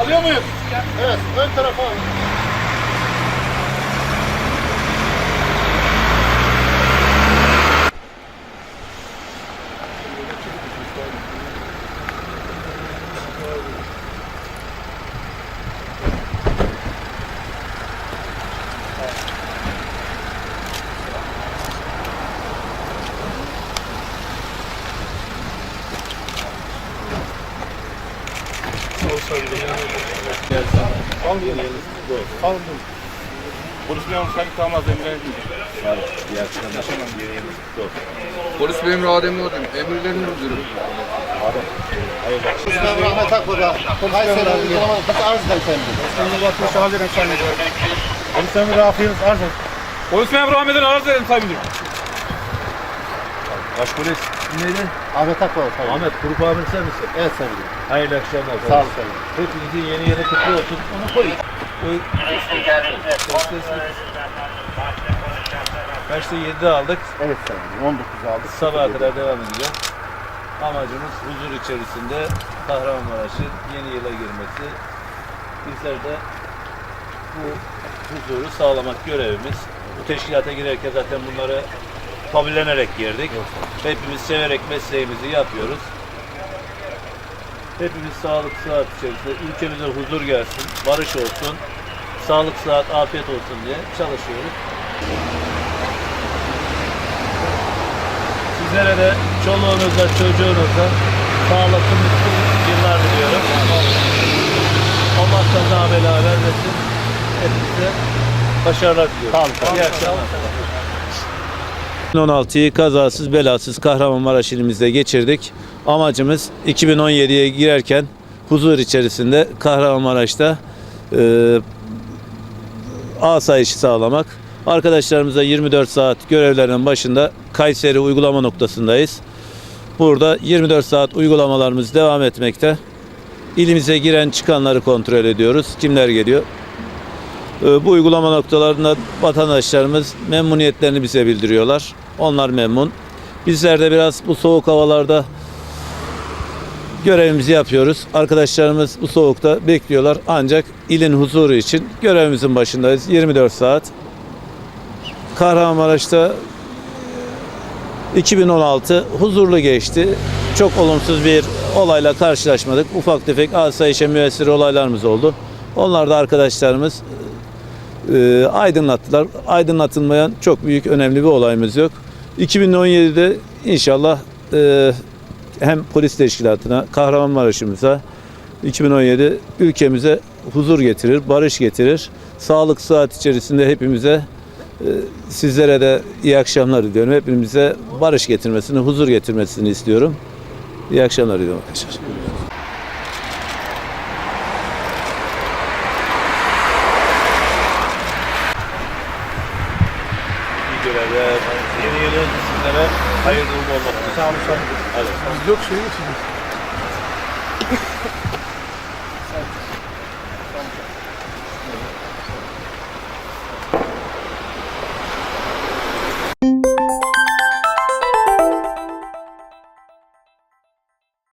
Alıyor muyuz? Evet, ön tarafa alın. Aldım. Polis memuru Salih Kalmaz Emre Polis memuru Adem Yordam, emirlerin müdürü. Ben Rahmet Akbaba. Kayseri uygulamalı kız arz efendim. Polis memuru Rafi'miz arz et. Polis memuru Ahmet'in arz edelim sayın müdürüm. Başpolis neydi? Ahmet Akbaba sayın. Ahmet Grup Amir sen misin? Evet sayın. Hayırlı akşamlar. Sağ olun sayın. Hepinizin yeni yeni kutlu olsun. Onu koy. Kaçta 7'de aldık. Evet sayın. 19 aldık. Sabaha kadar devam edeceğim. Amacımız huzur içerisinde Kahramanmaraş'ın yeni yıla girmesi. Bizler de bu huzuru sağlamak görevimiz. Bu teşkilata girerken zaten bunları kabullenerek girdik. Hepimiz severek mesleğimizi yapıyoruz. Hepimiz sağlık sıhhat içerisinde ülkemize huzur gelsin, barış olsun, sağlık sıhhat afiyet olsun diye çalışıyoruz. Sizlere de çoluğunuza, çocuğunuza sağlıklı, mutlu yıllar diliyorum. Allah kaza bela vermesin. Hepinize başarılar diliyorum. Sağ olun. İyi akşamlar. 2016'yı kazasız belasız Kahramanmaraş ilimizde geçirdik. Amacımız 2017'ye girerken huzur içerisinde Kahramanmaraş'ta e, asayişi sağlamak. Arkadaşlarımıza 24 saat görevlerinin başında Kayseri uygulama noktasındayız. Burada 24 saat uygulamalarımız devam etmekte. İlimize giren çıkanları kontrol ediyoruz. Kimler geliyor? Ee, Bu uygulama noktalarında vatandaşlarımız memnuniyetlerini bize bildiriyorlar. Onlar memnun. Bizler de biraz bu soğuk havalarda görevimizi yapıyoruz. Arkadaşlarımız bu soğukta bekliyorlar. Ancak ilin huzuru için görevimizin başındayız. 24 saat. Kahramanmaraş'ta 2016 huzurlu geçti. Çok olumsuz bir olayla karşılaşmadık. Ufak tefek asayişe müessir olaylarımız oldu. Onlar da arkadaşlarımız e, aydınlattılar. Aydınlatılmayan çok büyük önemli bir olayımız yok. 2017'de inşallah e, hem polis teşkilatına, Kahramanmaraş'ımıza 2017 ülkemize huzur getirir, barış getirir. Sağlık saat içerisinde hepimize e, sizlere de iyi akşamlar diliyorum. Hepimize barış getirmesini, huzur getirmesini istiyorum. İyi akşamlar diliyorum arkadaşlar. Görevler. Yeni yılın sizlere hayırlı olmak. Sağ olun. Hadi. Yok şey için.